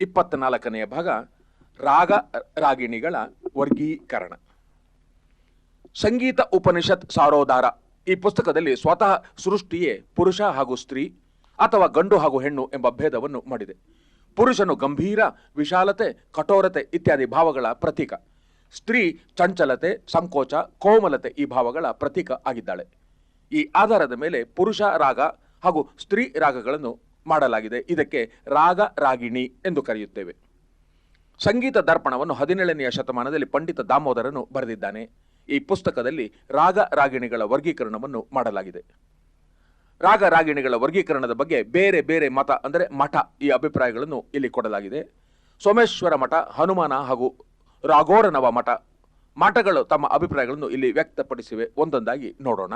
ಇಪ್ಪತ್ನಾಲ್ಕನೆಯ ಭಾಗ, ರಾಗ ರಾಗಿಣಿಗಳ ವರ್ಗೀಕರಣ. ಸಂಗೀತ ಉಪನಿಷತ್ ಸಾರೋದಾರ ಈ ಪುಸ್ತಕದಲ್ಲಿ ಸ್ವತಃ ಸೃಷ್ಟಿಯೇ ಪುರುಷ ಹಾಗೂ ಸ್ತ್ರೀ ಅಥವಾ ಗಂಡು ಹಾಗೂ ಹೆಣ್ಣು ಎಂಬ ಭೇದವನ್ನು ಮಾಡಿದೆ. ಪುರುಷನು ಗಂಭೀರ, ವಿಶಾಲತೆ, ಕಠೋರತೆ ಇತ್ಯಾದಿ ಭಾವಗಳ ಪ್ರತೀಕ. ಸ್ತ್ರೀ ಚಂಚಲತೆ, ಸಂಕೋಚ, ಕೋಮಲತೆ ಈ ಭಾವಗಳ ಪ್ರತೀಕ ಆಗಿದ್ದಾಳೆ. ಈ ಆಧಾರದ ಮೇಲೆ ಪುರುಷ ರಾಗ ಹಾಗೂ ಸ್ತ್ರೀ ರಾಗಗಳನ್ನು ಮಾಡಲಾಗಿದೆ. ಇದಕ್ಕೆ ರಾಗ ರಾಗಿಣಿ ಎಂದು ಕರೆಯುತ್ತೇವೆ. ಸಂಗೀತ ದರ್ಪಣವನ್ನು ಹದಿನೇಳನೆಯ ಶತಮಾನದಲ್ಲಿ ಪಂಡಿತ ದಾಮೋದರನು ಬರೆದಿದ್ದಾನೆ. ಈ ಪುಸ್ತಕದಲ್ಲಿ ರಾಗ ರಾಗಿಣಿಗಳ ವರ್ಗೀಕರಣವನ್ನು ಮಾಡಲಾಗಿದೆ. ರಾಗ ರಾಗಿಣಿಗಳ ವರ್ಗೀಕರಣದ ಬಗ್ಗೆ ಬೇರೆ ಬೇರೆ ಮತ ಅಂದರೆ ಮಠ ಈ ಅಭಿಪ್ರಾಯಗಳನ್ನು ಇಲ್ಲಿ ಕೊಡಲಾಗಿದೆ. ಸೋಮೇಶ್ವರ ಮಠ, ಹನುಮಾನ ಹಾಗೂ ರಾಘೋರನವ ಮಠ ಮಠಗಳು ತಮ್ಮ ಅಭಿಪ್ರಾಯಗಳನ್ನು ಇಲ್ಲಿ ವ್ಯಕ್ತಪಡಿಸಿವೆ. ಒಂದೊಂದಾಗಿ ನೋಡೋಣ.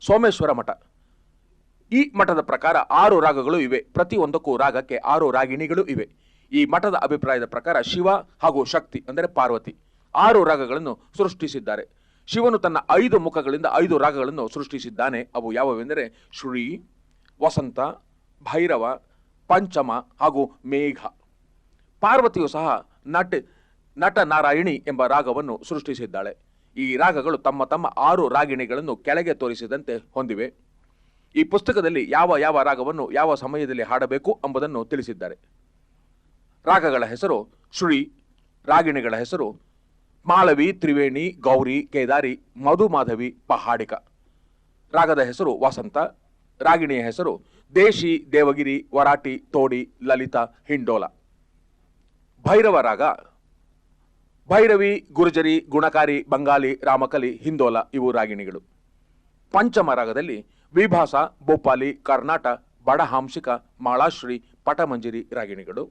ಸೋಮೇಶ್ವರ ಮಠ. ಈ ಮಠದ ಪ್ರಕಾರ ಆರು ರಾಗಗಳು ಇವೆ. ಪ್ರತಿಯೊಂದಕ್ಕೂ ರಾಗಕ್ಕೆ ಆರು ರಾಗಿಣಿಗಳು ಇವೆ. ಈ ಮಠದ ಅಭಿಪ್ರಾಯದ ಪ್ರಕಾರ ಶಿವ ಹಾಗೂ ಶಕ್ತಿ, ಅಂದರೆ ಪಾರ್ವತಿ, ಆರು ರಾಗಗಳನ್ನು ಸೃಷ್ಟಿಸಿದ್ದಾರೆ. ಶಿವನು ತನ್ನ ಐದು ಮುಖಗಳಿಂದ ಐದು ರಾಗಗಳನ್ನು ಸೃಷ್ಟಿಸಿದ್ದಾನೆ. ಅವು ಯಾವುವೆಂದರೆ ಶ್ರೀ, ವಸಂತ, ಭೈರವ, ಪಂಚಮ ಹಾಗೂ ಮೇಘ. ಪಾರ್ವತಿಯು ಸಹ ನಟ ನಟ ನಾರಾಯಣಿ ಎಂಬ ರಾಗವನ್ನು ಸೃಷ್ಟಿಸಿದ್ದಾಳೆ. ಈ ರಾಗಗಳು ತಮ್ಮ ತಮ್ಮ ಆರು ರಾಗಿಣಿಗಳನ್ನು ಕೆಳಗೆ ತೋರಿಸಿದಂತೆ ಹೊಂದಿವೆ. ಈ ಪುಸ್ತಕದಲ್ಲಿ ಯಾವ ಯಾವ ರಾಗವನ್ನು ಯಾವ ಸಮಯದಲ್ಲಿ ಹಾಡಬೇಕು ಎಂಬುದನ್ನು ತಿಳಿಸಿದ್ದಾರೆ. ರಾಗಗಳ ಹೆಸರು ಶ್ರೀ, ರಾಗಿಣಿಗಳ ಹೆಸರು ಮಾಳವಿ, ತ್ರಿವೇಣಿ, ಗೌರಿ, ಕೇದಾರಿ, ಮಧುಮಾಧವಿ, ಪಹಾಡಿಕ. ರಾಗದ ಹೆಸರು ವಸಂತ, ರಾಗಿಣಿಯ ಹೆಸರು ದೇಶಿ, ದೇವಗಿರಿ, ವರಾಟಿ, ತೋಡಿ, ಲಲಿತ, ಹಿಂಡೋಲ. ಭೈರವ ರಾಗ ಭೈರವಿ, ಗುರ್ಜರಿ, ಗುಣಕಾರಿ, ಬಂಗಾಲಿ, ರಾಮಕಲಿ, ಹಿಂದೋಲ ಇವು ರಾಗಿಣಿಗಳು. ಪಂಚಮ ರಾಗದಲ್ಲಿ ವಿಭಾಸ, ಭೋಪಾಲಿ, ಕರ್ನಾಟ ಬಡಹಾಂಸಿಕ ಮಾಳಾಶ್ರೀ, ಪಟಮಂಜರಿ ರಾಗಿಣಿಗಳು.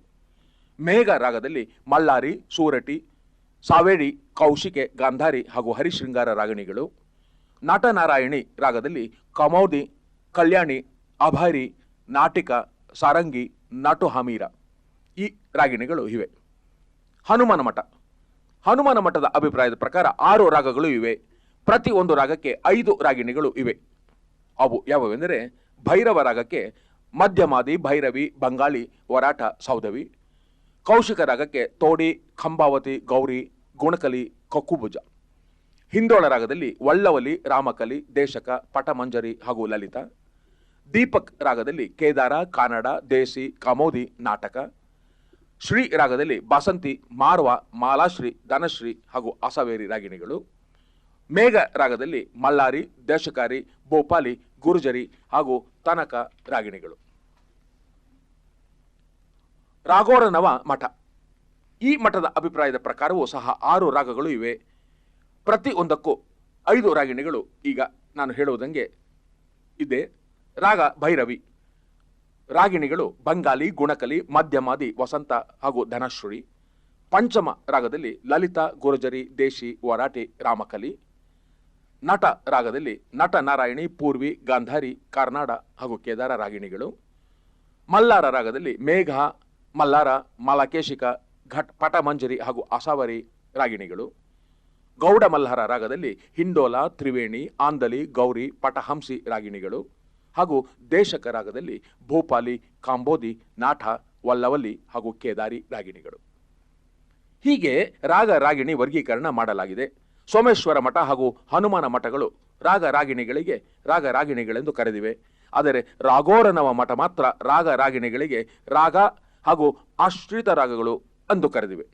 ಮೇಘ ರಾಗದಲ್ಲಿ ಮಲ್ಲಾರಿ ಸೂರಟಿ ಸಾವೇಡಿ ಕೌಶಿಕೆ, ಗಾಂಧಾರಿ ಹಾಗೂ ಹರಿಶೃಂಗಾರ ರಾಗಿಣಿಗಳು. ನಟನಾರಾಯಣಿ ರಾಗದಲ್ಲಿ ಕಮೌದಿ, ಕಲ್ಯಾಣಿ, ಅಭಾರಿ, ನಾಟಿಕ, ಸಾರಂಗಿ, ನಟು ಹಮೀರ ಈ ರಾಗಿಣಿಗಳು ಇವೆ. ಹನುಮಾನ ಮಠ. ಹನುಮಾನ ಮಠದ ಅಭಿಪ್ರಾಯದ ಪ್ರಕಾರ ಆರು ರಾಗಗಳು ಇವೆ. ಪ್ರತಿ ಒಂದು ರಾಗಕ್ಕೆ ಐದು ರಾಗಿಣಿಗಳು ಇವೆ. ಅವು ಯಾವುವೆಂದರೆ ಭೈರವ ರಾಗಕ್ಕೆ ಮಧ್ಯಮಾದಿ, ಭೈರವಿ, ಬಂಗಾಳಿ ವರಾಟ ಸೌದವಿ, ಕೌಶಿಕ ರಾಗಕ್ಕೆ ತೋಡಿ, ಖಂಬಾವತಿ, ಗೌರಿ, ಗುಣಕಲಿ, ಕಕ್ಕುಭುಜ. ಹಿಂದೋಳ ರಾಗದಲ್ಲಿ ವಳ್ಳವಲಿ ರಾಮಕಲಿ, ದೇಶಕ, ಪಟಮಂಜರಿ ಹಾಗೂ ಲಲಿತ. ದೀಪಕ್ ರಾಗದಲ್ಲಿ ಕೇದಾರ, ಕಾನಡ, ದೇಸಿ, ಕಮೋದಿ, ನಾಟಕ. ಶ್ರೀ ರಾಗದಲ್ಲಿ ಬಸಂತಿ, ಮಾರ್ವ, ಮಾಲಾಶ್ರೀ, ಧನಶ್ರೀ ಹಾಗೂ ಅಸವೇರಿ ರಾಗಿಣಿಗಳು. ಮೇಘ ರಾಗದಲ್ಲಿ ಮಲ್ಲಾರಿ, ದೇಶಕಾರಿ, ಭೋಪಾಲಿ ಗುರ್ಜರಿ ಹಾಗೂ ತನಕ ರಾಗಿಣಿಗಳು. ರಾಘೋರನವ ಮಠ. ಈ ಮಠದ ಅಭಿಪ್ರಾಯದ ಪ್ರಕಾರವೂ ಸಹ ಆರು ರಾಗಗಳು ಇವೆ. ಪ್ರತಿ ಒಂದಕ್ಕೂ ಐದು ರಾಗಿಣಿಗಳು. ಈಗ ನಾನು ಹೇಳುವುದಂಗೆ ಇದೆ. ರಾಗ ಭೈರವಿ. ರಾಗಿಣಿಗಳು ಬಂಗಾಲಿ, ಗುಣಕಲಿ, ಮಧ್ಯಮಾದಿ, ವಸಂತ ಹಾಗೂ ಧನಶ್ರೀ ಪಂಚಮ ರಾಗದಲ್ಲಿ ಲಲಿತ, ಗುರುಜರಿ, ದೇಶಿ ವರಾಟಿ ರಾಮಕಲಿ. ನಟ ರಾಗದಲ್ಲಿ ನಟ ನಾರಾಯಣಿ, ಪೂರ್ವಿ, ಗಾಂಧಾರಿ, ಕಾರ್ನಾಡ ಹಾಗೂ ಕೇದಾರ ರಾಗಿಣಿಗಳು. ಮಲ್ಲಾರ ರಾಗದಲ್ಲಿ ಮೇಘ, ಮಲ್ಲಾರ, ಮಾಲಾಕೇಶಿಕ, ಘಟ್, ಪಟಮಂಜರಿ ಹಾಗೂ ಅಸಾವರಿ ರಾಗಿಣಿಗಳು. ಗೌಡ ಮಲ್ಲಾರ ರಾಗದಲ್ಲಿ ಹಿಂಡೋಲ, ತ್ರಿವೇಣಿ ಆಂದಲಿ ಗೌರಿ, ಪಟಹಂಸಿ ರಾಗಿಣಿಗಳು. ಹಾಗೂ ದೇಶಕ ರಾಗದಲ್ಲಿ ಭೂಪಾಲಿ, ಕಾಂಬೋದಿ, ನಾಠ, ವಲ್ಲವಲ್ಲಿ ಹಾಗೂ ಕೇದಾರಿ ರಾಗಿಣಿಗಳು. ಹೀಗೆ ರಾಗ ರಾಗಿಣಿ ವರ್ಗೀಕರಣ ಮಾಡಲಾಗಿದೆ. ಸೋಮೇಶ್ವರ ಮಠ ಹಾಗೂ ಹನುಮಾನ ಮಠಗಳು ರಾಗ ರಾಗಿಣಿಗಳಿಗೆ ರಾಗ ರಾಗಿಣಿಗಳೆಂದು ಕರೆದಿವೆ. ಆದರೆ ರಾಘೋರನವ ಮಠ ಮಾತ್ರ ರಾಗ ರಾಗಿಣಿಗಳಿಗೆ ರಾಗ ಹಾಗೂ ಆಶ್ರಿತ ರಾಗಗಳು ಎಂದು ಕರೆದಿವೆ.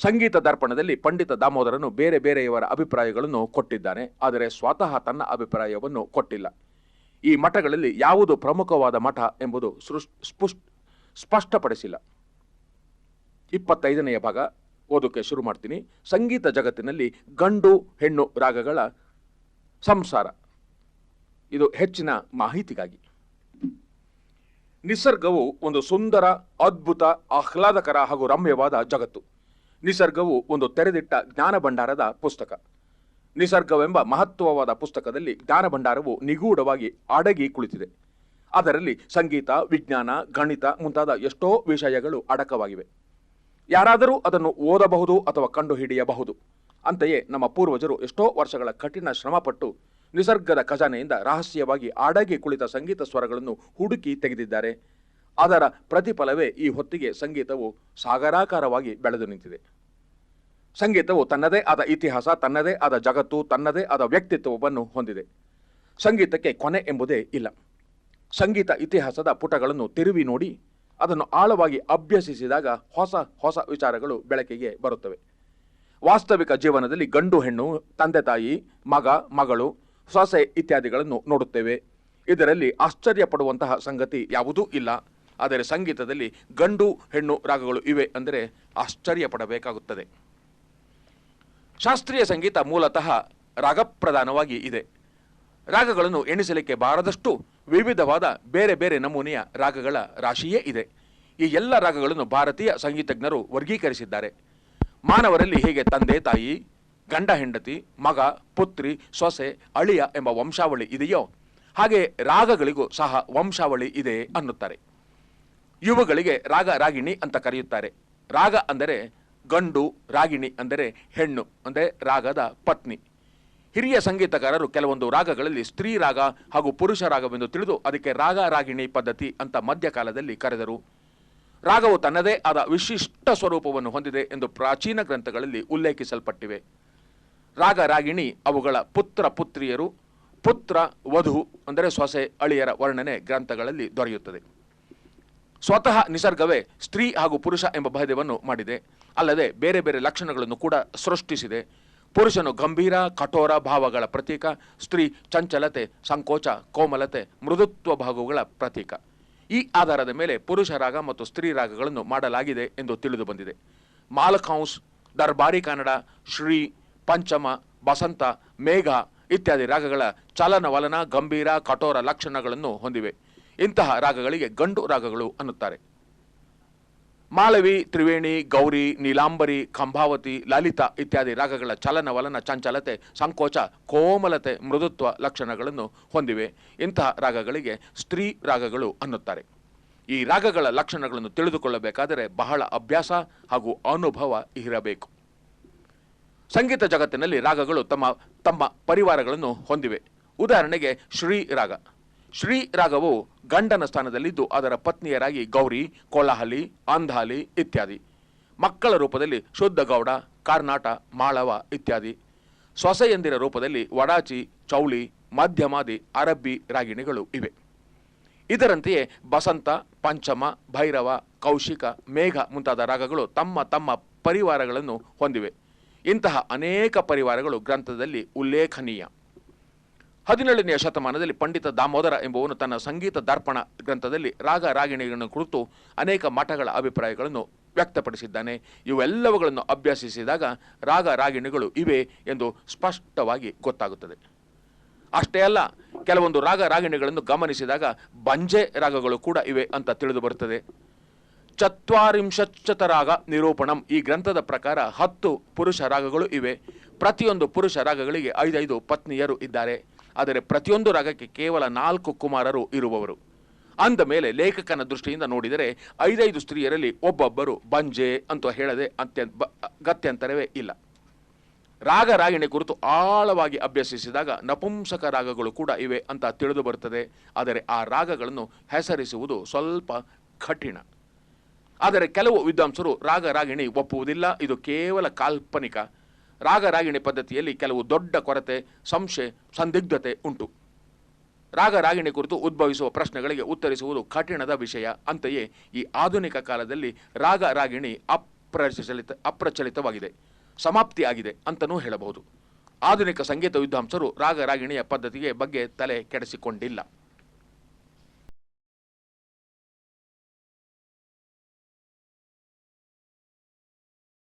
ಸಂಗೀತ ದರ್ಪಣದಲ್ಲಿ ಪಂಡಿತ ದಾಮೋದರನು ಬೇರೆ ಬೇರೆಯವರ ಅಭಿಪ್ರಾಯಗಳನ್ನು ಕೊಟ್ಟಿದ್ದಾನೆ. ಆದರೆ ಸ್ವತಃ ತನ್ನ ಅಭಿಪ್ರಾಯವನ್ನು ಕೊಟ್ಟಿಲ್ಲ. ಈ ಮಠಗಳಲ್ಲಿ ಯಾವುದು ಪ್ರಮುಖವಾದ ಮಠ ಎಂಬುದು ಸ್ಪುಷ್- ಸ್ಪಷ್ಟಪಡಿಸಿಲ್ಲ. ಇಪ್ಪತ್ತೈದನೆಯ ಭಾಗ. ಓದೋಕೆ ಶುರು ಮಾಡ್ತೀನಿ. ಸಂಗೀತ ಜಗತ್ತಿನಲ್ಲಿ ಗಂಡು, ಹೆಣ್ಣು ರಾಗಗಳ ಸಂಸಾರ. ಇದು ಹೆಚ್ಚಿನ ಮಾಹಿತಿಗಾಗಿ. ನಿಸರ್ಗವು ಒಂದು ಸುಂದರ, ಅದ್ಭುತ, ಆಹ್ಲಾದಕರ ಹಾಗೂ ರಮ್ಯವಾದ ಜಗತ್ತು. ನಿಸರ್ಗವು ಒಂದು ತೆರೆದಿಟ್ಟ ಜ್ಞಾನ ಭಂಡಾರದ ಪುಸ್ತಕ. ನಿಸರ್ಗವೆಂಬ ಮಹತ್ವವಾದ ಪುಸ್ತಕದಲ್ಲಿ ಜ್ಞಾನ ಭಂಡಾರವು ನಿಗೂಢವಾಗಿ ಅಡಗಿ ಕುಳಿತಿದೆ. ಅದರಲ್ಲಿ ಸಂಗೀತ, ವಿಜ್ಞಾನ, ಗಣಿತ ಮುಂತಾದ ಎಷ್ಟೋ ವಿಷಯಗಳು ಅಡಕವಾಗಿವೆ. ಯಾರಾದರೂ ಅದನ್ನು ಓದಬಹುದು ಅಥವಾ ಕಂಡುಹಿಡಿಯಬಹುದು. ಅಂತೆಯೇ ನಮ್ಮ ಪೂರ್ವಜರು ಎಷ್ಟೋ ವರ್ಷಗಳ ಕಠಿಣ ಶ್ರಮಪಟ್ಟು ನಿಸರ್ಗದ ಖಜಾನೆಯಿಂದ ರಹಸ್ಯವಾಗಿ ಅಡಗಿ ಕುಳಿತ ಸಂಗೀತ ಸ್ವರಗಳನ್ನು ಹುಡುಕಿ ತೆಗೆದಿದ್ದಾರೆ. ಅದರ ಪ್ರತಿಫಲವೇ ಈ ಹೊತ್ತಿಗೆ ಸಂಗೀತವು ಸಾಗರಾಕಾರವಾಗಿ ಬೆಳೆದು ನಿಂತಿದೆ. ಸಂಗೀತವು ತನ್ನದೇ ಆದ ಇತಿಹಾಸ, ತನ್ನದೇ ಆದ ಜಗತ್ತು, ತನ್ನದೇ ಆದ ವ್ಯಕ್ತಿತ್ವವನ್ನು ಹೊಂದಿದೆ. ಸಂಗೀತಕ್ಕೆ ಕೊನೆ ಎಂಬುದೇ ಇಲ್ಲ. ಸಂಗೀತ ಇತಿಹಾಸದ ಪುಟಗಳನ್ನು ತಿರುವಿ ನೋಡಿ ಅದನ್ನು ಆಳವಾಗಿ ಅಭ್ಯಸಿಸಿದಾಗ ಹೊಸ ಹೊಸ ವಿಚಾರಗಳು ಬೆಳಕಿಗೆ ಬರುತ್ತವೆ. ವಾಸ್ತವಿಕ ಜೀವನದಲ್ಲಿ ಗಂಡು, ಹೆಣ್ಣು, ತಂದೆ, ತಾಯಿ, ಮಗ, ಮಗಳು, ಸೊಸೆ ಇತ್ಯಾದಿಗಳನ್ನು ನೋಡುತ್ತೇವೆ. ಇದರಲ್ಲಿ ಆಶ್ಚರ್ಯಪಡುವಂತಹ ಸಂಗತಿ ಯಾವುದೂ ಇಲ್ಲ. ಆದರೆ ಸಂಗೀತದಲ್ಲಿ ಗಂಡು, ಹೆಣ್ಣು ರಾಗಗಳು ಇವೆ ಅಂದರೆ ಆಶ್ಚರ್ಯಪಡಬೇಕಾಗುತ್ತದೆ. ಶಾಸ್ತ್ರೀಯ ಸಂಗೀತ ಮೂಲತಃ ರಾಗಪ್ರಧಾನವಾಗಿ ಇದೆ. ರಾಗಗಳನ್ನು ಎಣಿಸಲಿಕ್ಕೆ ಬಾರದಷ್ಟು ವಿವಿಧವಾದ ಬೇರೆ ಬೇರೆ ನಮೂನೆಯ ರಾಗಗಳ ರಾಶಿಯೇ ಇದೆ. ಈ ಎಲ್ಲ ರಾಗಗಳನ್ನು ಭಾರತೀಯ ಸಂಗೀತಜ್ಞರು ವರ್ಗೀಕರಿಸಿದ್ದಾರೆ. ಮಾನವರಲ್ಲಿ ಹೇಗೆ ತಂದೆ, ತಾಯಿ, ಗಂಡ, ಹೆಂಡತಿ, ಮಗ, ಪುತ್ರಿ, ಸೊಸೆ, ಅಳಿಯ ಎಂಬ ವಂಶಾವಳಿ ಇದೆಯೋ, ಹಾಗೆ ರಾಗಗಳಿಗೂ ಸಹ ವಂಶಾವಳಿ ಇದೆ ಅನ್ನುತ್ತಾರೆ. ಇವುಗಳಿಗೆ ರಾಗ ರಾಗಿಣಿ ಅಂತ ಕರೆಯುತ್ತಾರೆ. ರಾಗ ಅಂದರೆ ಗಂಡು, ರಾಗಿಣಿ ಅಂದರೆ ಹೆಣ್ಣು, ಅಂದರೆ ರಾಗದ ಪತ್ನಿ. ಹಿರಿಯ ಸಂಗೀತಗಾರರು ಕೆಲವೊಂದು ರಾಗಗಳಲ್ಲಿ ಸ್ತ್ರೀ ರಾಗ ಹಾಗೂ ಪುರುಷ ರಾಗವೆಂದು ತಿಳಿದು ಅದಕ್ಕೆ ರಾಗ ರಾಗಿಣಿ ಪದ್ಧತಿ ಅಂತ ಮಧ್ಯಕಾಲದಲ್ಲಿ ಕರೆದರು. ರಾಗವು ತನ್ನದೇ ಆದ ವಿಶಿಷ್ಟ ಸ್ವರೂಪವನ್ನು ಹೊಂದಿದೆ ಎಂದು ಪ್ರಾಚೀನ ಗ್ರಂಥಗಳಲ್ಲಿ ಉಲ್ಲೇಖಿಸಲ್ಪಟ್ಟಿವೆ. ರಾಗ ರಾಗಿಣಿ ಅವುಗಳ ಪುತ್ರ ಪುತ್ರಿಯರು, ಪುತ್ರ ವಧು ಅಂದರೆ ಸೊಸೆ ಅಳಿಯರ ವರ್ಣನೆ ಗ್ರಂಥಗಳಲ್ಲಿ ದೊರೆಯುತ್ತದೆ. ಸ್ವತಃ ನಿಸರ್ಗವೇ ಸ್ತ್ರೀ ಹಾಗೂ ಪುರುಷ ಎಂಬ ಭೇದವನ್ನು ಮಾಡಿದೆ. ಅಲ್ಲದೆ ಬೇರೆ ಬೇರೆ ಲಕ್ಷಣಗಳನ್ನು ಕೂಡ ಸೃಷ್ಟಿಸಿದೆ. ಪುರುಷನು ಗಂಭೀರ, ಕಠೋರ ಭಾವಗಳ ಪ್ರತೀಕ, ಸ್ತ್ರೀ ಚಂಚಲತೆ, ಸಂಕೋಚ, ಕೋಮಲತೆ, ಮೃದುತ್ವ ಭಾಗಗಳ ಪ್ರತೀಕ. ಈ ಆಧಾರದ ಮೇಲೆ ಪುರುಷ ರಾಗ ಮತ್ತು ಸ್ತ್ರೀ ರಾಗಗಳನ್ನು ಮಾಡಲಾಗಿದೆ ಎಂದು ತಿಳಿದು ಬಂದಿದೆ. ಮಾಲಖೌಸ್ ದರ್ಬಾರಿ ಕನ್ನಡ, ಶ್ರೀ, ಪಂಚಮ, ಬಸಂತ, ಮೇಘ ಇತ್ಯಾದಿ ರಾಗಗಳ ಚಲನವಲನ ಗಂಭೀರ, ಕಠೋರ ಲಕ್ಷಣಗಳನ್ನು ಹೊಂದಿವೆ. ಇಂತಹ ರಾಗಗಳಿಗೆ ಗಂಡು ರಾಗಗಳು ಅನ್ನುತ್ತಾರೆ. ಮಾಳವಿ, ತ್ರಿವೇಣಿ, ಗೌರಿ, ನೀಲಾಂಬರಿ, ಕಂಭಾವತಿ, ಲಲಿತ ಇತ್ಯಾದಿ ರಾಗಗಳ ಚಲನವಲನ ಚಂಚಲತೆ, ಸಂಕೋಚ, ಕೋಮಲತೆ, ಮೃದುತ್ವ ಲಕ್ಷಣಗಳನ್ನು ಹೊಂದಿವೆ. ಇಂತಹ ರಾಗಗಳಿಗೆ ಸ್ತ್ರೀ ರಾಗಗಳು ಅನ್ನುತ್ತಾರೆ. ಈ ರಾಗಗಳ ಲಕ್ಷಣಗಳನ್ನು ತಿಳಿದುಕೊಳ್ಳಬೇಕಾದರೆ ಬಹಳ ಅಭ್ಯಾಸ ಹಾಗೂ ಅನುಭವ ಇರಬೇಕು. ಸಂಗೀತ ಜಗತ್ತಿನಲ್ಲಿ ರಾಗಗಳು ತಮ್ಮ ತಮ್ಮ ಪರಿವಾರಗಳನ್ನು ಹೊಂದಿವೆ. ಉದಾಹರಣೆಗೆ ಶ್ರೀ ರಾಗ. ಶ್ರೀ ರಾಗವು ಗಂಡನ ಸ್ಥಾನದಲ್ಲಿದ್ದು ಅದರ ಪತ್ನಿಯರಾಗಿ ಗೌರಿ, ಕೋಲಾಹಲಿ, ಅಂಧಾಲಿ ಇತ್ಯಾದಿ. ಮಕ್ಕಳ ರೂಪದಲ್ಲಿ ಶುದ್ಧ ಗೌಡ ಕಾರ್ನಾಟ, ಮಾಳವ ಇತ್ಯಾದಿ. ಸೊಸೆಯಂದಿರ ರೂಪದಲ್ಲಿ ವಡಾಚಿ, ಚೌಳಿ, ಮಧ್ಯಮಾದಿ, ಅರಬ್ಬಿ ರಾಗಿಣಿಗಳು ಇವೆ. ಇದರಂತೆಯೇ ಬಸಂತ, ಪಂಚಮ, ಭೈರವ, ಕೌಶಿಕ, ಮೇಘ ಮುಂತಾದ ರಾಗಗಳು ತಮ್ಮ ತಮ್ಮ ಪರಿವಾರಗಳನ್ನು ಹೊಂದಿವೆ. ಇಂತಹ ಅನೇಕ ಪರಿವಾರಗಳು ಗ್ರಂಥದಲ್ಲಿ ಉಲ್ಲೇಖನೀಯ. ಹದಿನೇಳನೆಯ ಶತಮಾನದಲ್ಲಿ ಪಂಡಿತ ದಾಮೋದರ ಎಂಬುವನು ತನ್ನ ಸಂಗೀತ ದರ್ಪಣ ಗ್ರಂಥದಲ್ಲಿ ರಾಗ ರಾಗಿಣಿಗಳನ್ನು ಕುರಿತು ಅನೇಕ ಮಠಗಳ ಅಭಿಪ್ರಾಯಗಳನ್ನು ವ್ಯಕ್ತಪಡಿಸಿದ್ದಾನೆ. ಇವೆಲ್ಲವುಗಳನ್ನು ಅಭ್ಯಾಸಿಸಿದಾಗ ರಾಗ ರಾಗಿಣಿಗಳು ಇವೆ ಎಂದು ಸ್ಪಷ್ಟವಾಗಿ ಗೊತ್ತಾಗುತ್ತದೆ. ಅಷ್ಟೇ ಅಲ್ಲ, ಕೆಲವೊಂದು ರಾಗ ರಾಗಿಣಿಗಳನ್ನು ಗಮನಿಸಿದಾಗ ಬಂಜೆ ರಾಗಗಳು ಕೂಡ ಇವೆ ಅಂತ ತಿಳಿದು ಬರುತ್ತದೆ. ಚತ್ವಾರಿಂಶಚ್ಚತ ರಾಗ ನಿರೂಪಣಂ ಈ ಗ್ರಂಥದ ಪ್ರಕಾರ ಹತ್ತು ಪುರುಷ ರಾಗಗಳು ಇವೆ. ಪ್ರತಿಯೊಂದು ಪುರುಷ ರಾಗಗಳಿಗೆ ಐದೈದು ಪತ್ನಿಯರು ಇದ್ದಾರೆ. ಆದರೆ ಪ್ರತಿಯೊಂದು ರಾಗಕ್ಕೆ ಕೇವಲ ನಾಲ್ಕು ಕುಮಾರರು ಇರುವವರು. ಅಂದ ಮೇಲೆ ಲೇಖಕನ ದೃಷ್ಟಿಯಿಂದ ನೋಡಿದರೆ ಐದೈದು ಸ್ತ್ರೀಯರಲ್ಲಿ ಒಬ್ಬೊಬ್ಬರು ಬಂಜೆ ಅಂತ ಹೇಳದೆ ಅತ್ಯಂತ ಗತ್ಯಂತರವೇ ಇಲ್ಲ. ರಾಗ ರಾಗಿಣಿ ಕುರಿತು ಆಳವಾಗಿ ಅಭ್ಯಸಿಸಿದಾಗ ನಪುಂಸಕ ರಾಗಗಳು ಕೂಡ ಇವೆ ಅಂತ ತಿಳಿದು ಬರುತ್ತದೆ. ಆದರೆ ಆ ರಾಗಗಳನ್ನು ಹೆಸರಿಸುವುದು ಸ್ವಲ್ಪ ಕಠಿಣ. ಆದರೆ ಕೆಲವು ವಿದ್ವಾಂಸರು ರಾಗ ರಾಗಿಣಿ ಒಪ್ಪುವುದಿಲ್ಲ. ಇದು ಕೇವಲ ಕಾಲ್ಪನಿಕ ರಾಗ ರಾಗಿಣಿ ಪದ್ಧತಿಯಲ್ಲಿ ಕೆಲವು ದೊಡ್ಡ ಕೊರತೆ, ಸಂಶಯ, ಸಂದಿಗ್ಧತೆ ಉಂಟು. ರಾಗರಾಗಿಣಿ ಕುರಿತು ಉದ್ಭವಿಸುವ ಪ್ರಶ್ನೆಗಳಿಗೆ ಉತ್ತರಿಸುವುದು ಕಠಿಣದ ವಿಷಯ. ಅಂತೆಯೇ ಈ ಆಧುನಿಕ ಕಾಲದಲ್ಲಿ ರಾಗ ರಾಗಿಣಿ ಅಪ್ರಚಲಿತ, ಅಪ್ರಚಲಿತವಾಗಿದೆ, ಸಮಾಪ್ತಿಯಾಗಿದೆ ಅಂತಲೂ ಹೇಳಬಹುದು. ಆಧುನಿಕ ಸಂಗೀತ ವಿದ್ವಾಂಸರು ರಾಗ ರಾಗಿಣಿಯ ಪದ್ಧತಿಗೆ ಬಗ್ಗೆ ತಲೆ ಕೆಡಿಸಿಕೊಂಡಿಲ್ಲ.